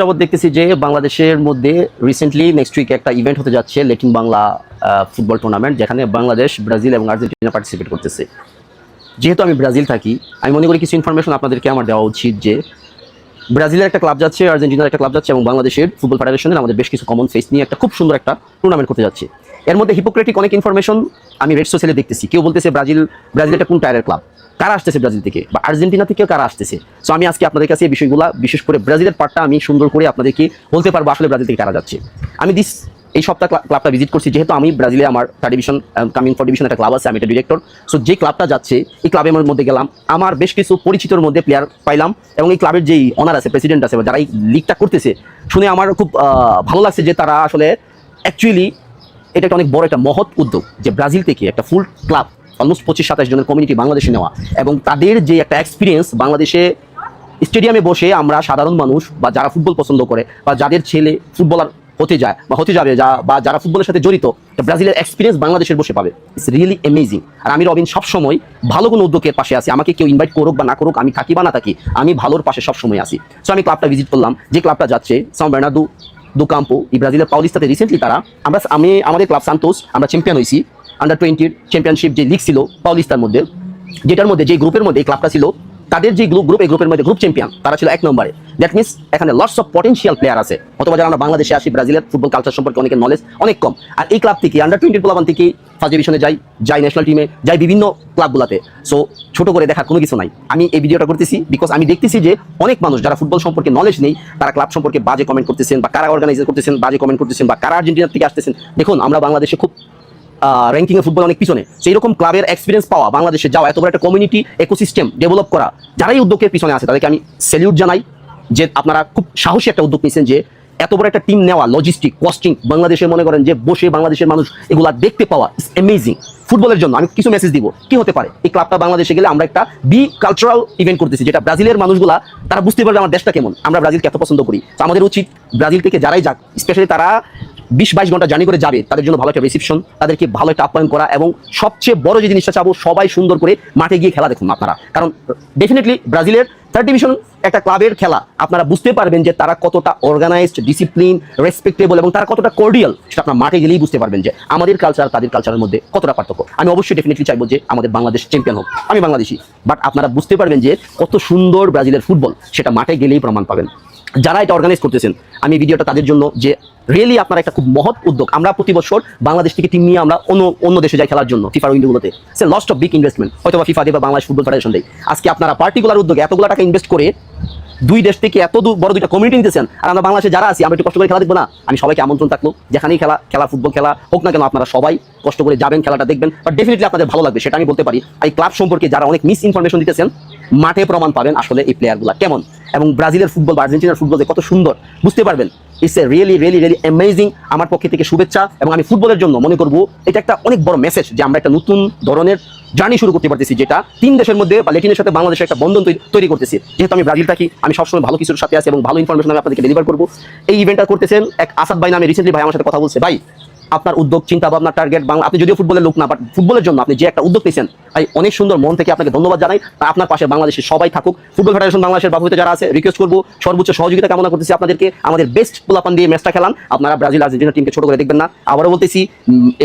যাবত দেখতেছি যে বাংলাদেশের মধ্যে রিসেন্টলি নেক্সট উইকে একটা ইভেন্ট হতে যাচ্ছে লেটিন বাংলা ফুটবল টুর্নামেন্ট যেখানে বাংলাদেশ, ব্রাজিল এবং আর্জেন্টিনা পার্টিসিপেট করতেছে। যেহেতু আমি ব্রাজিল থাকি, আমি মনে করি কিছু ইনফরমেশন আপনাদেরকে আমার দেওয়া উচিত যে ব্রাজিলের একটা ক্লাব যাচ্ছে, আর্জেন্টিনার একটা ক্লাব যাচ্ছে এবং বাংলাদেশের ফুটবল ফেডারেশনের আমাদের বেশ কিছু কমন ফেস নিয়ে একটা খুব সুন্দর একটা টুর্নামেন্ট করতে যাচ্ছে। এর মধ্যে হিপোক্রেটিক অনেক ইনফরমেশন আমি রেড সোশ্যালে দেখতেছি। কেউ বলতেছে ব্রাজিল ব্রাজিল একটা কোন টায়ারের ক্লাব কারা আসতেছে ব্রাজিল থেকে? বা আর্জেন্টিনা থেকেও কারা আসতেছে? সো আমি আজকে আপনাদের কাছে এই বিষয়গুলো, বিশেষ করে ব্রাজিলের পার্টটা আমি সুন্দর করে আপনাদেরকে বলতে পারব আসলে ব্রাজিল থেকে কারা যাচ্ছে। আমি দিস এই সপ্তাহ ক্লাবটা ভিজিট করছি, যেহেতু আমি ব্রাজিলে আমার third division coming for division একটা ক্লাব আছে, আমি একটা ডিরেক্টর সো যে ক্লাবটা যাচ্ছে, এই ক্লাবের মধ্যে গেলাম, আমার বেশ কিছু পরিচিতর মধ্যে প্লেয়ার পাইলাম এবং এই ক্লাবের যেই অনার আছে প্রেসিডেন্ট আছে, বা যারা এই লিগটা করতেছে, শুনে আমার খুব ভালো লাগছে যে তারা আসলে অ্যাকচুয়ালি এটা একটা অনেক বড় একটা মহৎ উদ্যোগ যে ব্রাজিল থেকে একটা ফুল ক্লাব অলমোস্ট পঁচিশ সাতাশ জনের কমিউনিটি বাংলাদেশে নেওয়া। এবং তাদের যে একটা এক্সপিরিয়েন্স বাংলাদেশে স্টেডিয়ামে বসে আমরা সাধারণ মানুষ বা যারা ফুটবল পছন্দ করে বা যাদের ছেলে ফুটবলার হতে যায় বা হতে যাবে যা বা যারা ফুটবলের সাথে জড়িত ব্রাজিলের এক্সপিরিয়েন্স বাংলাদেশের বসে পাবে। ইটস রিয়েলি অ্যামেজিং আর আমি রবিন সবসময় ভালো কোনো উদ্যোগের পাশে আসি আমাকে কেউ ইনভাইট করুক বা না করুক, আমি থাকি বা না থাকি, আমি ভালোর পাশে সবসময় আছি। সো আমি ক্লাবটা ভিজিট করলাম। যে ক্লাবটা যাচ্ছে সাম বের্নাদু দু কাম্পো এই ব্রাজিলের পাউলিস্তাতে রিসেন্টলি তারা, আমরা, আমি, আমাদের ক্লাব সান্তোস আমরা চ্যাম্পিয়ন হয়েছি। আন্ডার টোয়েন্টির চ্যাম্পিয়নশিপ যে লিগ ছিল পাউলিস্তার মধ্যে, যেটার মধ্যে যে গ্রুপের মধ্যে এই ক্লাবটা ছিল, তাদের যে গ্রুপ গ্রুপ এই গ্রুপের মধ্যে গ্রুপ চ্যাম্পিয়ন তারা ছিল এক নম্বরে। দ্যাট মিনস এখানে লটস অফ পটেন্সিয়াল প্লেয়ার আছে। অথবা যারা আমরা বাংলাদেশে আসি, ব্রাজিলের ফুটবল কালচার সম্পর্কে অনেকের নলেজ অনেক কম। আর এই ক্লাব থেকে আন্ডার টোয়েন্টি প্লাবান থেকে ফার্স্ট ডিভিশনে যাই যাই ন্যাশনাল টিমে যাই বিভিন্ন ক্লাবগুলোতে সো ছোট করে দেখার কোনো কিছু নাই। আমি এই ভিডিওটা করতেছি বিকজ আমি দেখতেছি যে অনেক মানুষ যারা ফুটবল সম্পর্কে নলেজ নেই, তারা ক্লাব সম্পর্কে বাজে কমেন্ট করতেছেন বা কারা অর্গানাইজ করতেছেন, বাজে কমেন্ট করতেছেন বা কারা আর্জেন্টিনা থেকে আসতেছেন। দেখুন, আমরা বাংলাদেশে খুব র্যাঙ্কিং এ ফুটবল অনেক পিছনে। সেই রকম ক্লাবের এক্সপিরিয়েন্স পাওয়া, বাংলাদেশে যাওয়া, এত বড় একটা কমিউনিটি ইকোসিস্টেম ডেভেলপ করা, যারাই উদ্যোগের পিছনে আছে, তাদেরকে আমি স্যালিউট জানাই যে আপনারা খুব সাহসী একটা উদ্যোগ নিয়েছেন যে এত বড় একটা টিম নেওয়া লজিস্টিক কস্টিং বাংলাদেশে মনে করেন যে বসে বাংলাদেশের মানুষ এগুলা দেখতে পাওয়া ইস অ্যামেজিং ফুটবলের জন্য আমি কিছু মেসেজ দিব, কি হতে পারে? এই ক্লাবটা বাংলাদেশে গেলে আমরা একটা বি কালচারাল ইভেন্ট করতেছি, যেটা ব্রাজিলের মানুষগুলা, তারা বুঝতে পারবে আমার দেশটা কেমন। আমরা ব্রাজিলকে এত পছন্দ করি। তো আমাদের উচিত ব্রাজিল থেকে যারাই যাক স্পেশালি তারা বিশ বাইশ ঘণ্টা জার্নি করে যাবে, তাদের জন্য ভালো একটা রিসিপশন তাদেরকে ভালো একটা আপ্যায়ন করা এবং সবচেয়ে বড় যে জিনিসটা চাবো, সবাই সুন্দর করে মাঠে গিয়ে খেলা দেখুন আপনারা। কারণ ডেফিনেটলি ব্রাজিলের থার্ড ডিভিশন একটা ক্লাবের খেলা, আপনারা বুঝতে পারবেন যে তারা কতটা অর্গানাইজড ডিসিপ্লিন রেসপেক্টেবল এবং তারা কতটা কর্ডিয়াল সেটা আপনার মাঠে গেলেই বুঝতে পারবেন যে আমাদের কালচার তাদের কালচারের মধ্যে কতটা পার্থক্য। আমি অবশ্যই ডেফিনেটলি চাইব যে আমাদের বাংলাদেশ চ্যাম্পিয়ন হোক। আমি বাংলাদেশি বাট আপনারা বুঝতে পারবেন যে কত সুন্দর ব্রাজিলের ফুটবল সেটা মাঠে গেলেই প্রমাণ পাবেন। যারা এটা অর্গানাইজ করতেছেন, আমি ভিডিওটা তাদের জন্য যে রিয়েলি আপনার একটা খুব মহৎ উদ্যোগ। আমরা প্রতি বছর বাংলাদেশ থেকে টিম নিয়ে আমরা অন্য অন্য দেশে যাই খেলার জন্য ফিফার উইন্ডোগুলোতে সে লস্ট অফ বিগ ইনভেস্টমেন্ট হয়তো বা ফিফা দিয়ে বা বাংলাদেশ ফুটবল ফেডারেশন দেয়। আজকে আপনারা পার্টিকুলার উদ্যোগে এতগুলো টাকা ইনভেস্ট করে দুই দেশ থেকে এত বড় দুইটা কমিউনিটি নিতেছেন, আর আমরা বাংলাদেশে যারা আছি, আমরা একটু কষ্ট করে খেলা দেখব না? আমি সবাইকে আমন্ত্রণ থাকল, যেখানেই খেলা খেলা ফুটবল খেলা হোক না কেন, আপনারা সবাই কষ্ট করে যাবেন, খেলাটা দেখবেন বাট ডেফিনেটলি আপনাদের ভালো লাগবে, সেটা আমি বলতে পারি। এই ক্লাব সম্পর্কে যারা অনেক মিস ইনফরমেশন দিতেছেন মাঠে প্রমাণ পাবেন আসলে এই প্লেয়ারগুলো কেমন। এবং ব্রাজিলের ফুটবল বা আর্জেন্টিনার ফুটবল যে কত সুন্দর, বুঝতে পারবেন। It's a really really really amazing আমার পক্ষে থেকে শুভেচ্ছা এবং আমি ফুটবলের জন্য মনে করব, এটা একটা অনেক বড় মেসেজ যে আমরা একটা নতুন ধরনের জার্নি শুরু করতে পারতেছি, যেটা তিন দেশের মধ্যে বা লেটিনের সাথে বাংলাদেশের একটা বন্ধন তৈরি- করতেছি। যেহেতু আমি ব্রাজিল থাকি, আমি সবসময় ভালো কিছুর সাথে আছি এবং ভালো ইনফরমেশন আমি আপনাদেরকে ডেলিভার করব। এই ইভেন্টটা করতেছেন এক আসাদ ভাই নামে রিসেন্টলি ভাই আমার সাথে কথা বলছে। ভাই আপনার উদ্যোগ চিন্তা ভাবনা টার্গেট বাংলা আপনি যদিও ফুটবলের লোক না বাট ফুটবলের জন্য আপনি যে একটা উদ্যোগ নিয়েছেন ভাই অনেক সুন্দর মন থেকে আপনাকে ধন্যবাদ জানাই। আপনার পাশে বাংলাদেশের সবাই থাকুক। ফুটবল ফেডারেশন বাংলাদেশের বাবুতে যারা আছে রিকোয়েস্ট করব, সর্বোচ্চ সহযোগিতা কামনা করতেছি আপনাদেরকে। আমাদের বেস্ট পোলাপান দিয়ে ম্যাচটা খেলান। আপনারা ব্রাজিল আর্জেন্টিনা টিমকে ছোট করে দেখবেন না। আবারও বলতেছি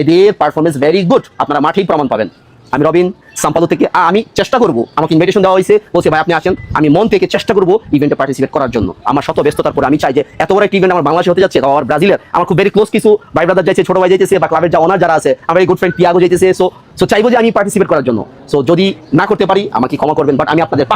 এদের পারফরমেন্স ভেরি গুড আপনারা মাঠেই প্রমাণ পাবেন। আমি রবিন সাম্পালো থেকে আমি চেষ্টা করব। আমাকে ইনভিটেশন দেওয়া হয়েছে। বলছে, ভাই, আপনি আসেন। আমি মন থেকে চেষ্টা করব ইভেন্টে পার্টিসিপেট করার জন্য। আমার শত ব্যস্ততার পরে আমি চাই যে এত বড় একটা ইভেন্ট আমার বাংলাদেশে হতে যাচ্ছে। আমার ব্রাজিলের, আমার খুব ভেরি ক্লোজ কিছু ভাই ব্রাদার যাইছে, ছোট ভাই যাইতেছে বা ক্লাবের যা ওনার যারা আছে, আমার এই গুড ফ্রেন্ড পিয়াগো যাইতেছে। সো সো চাইব যে আমি পার্টিসিপেট করার জন্য। সো যদি না করতে পারি, আমাকে ক্ষমা করবেন বাট আমি আপনাদের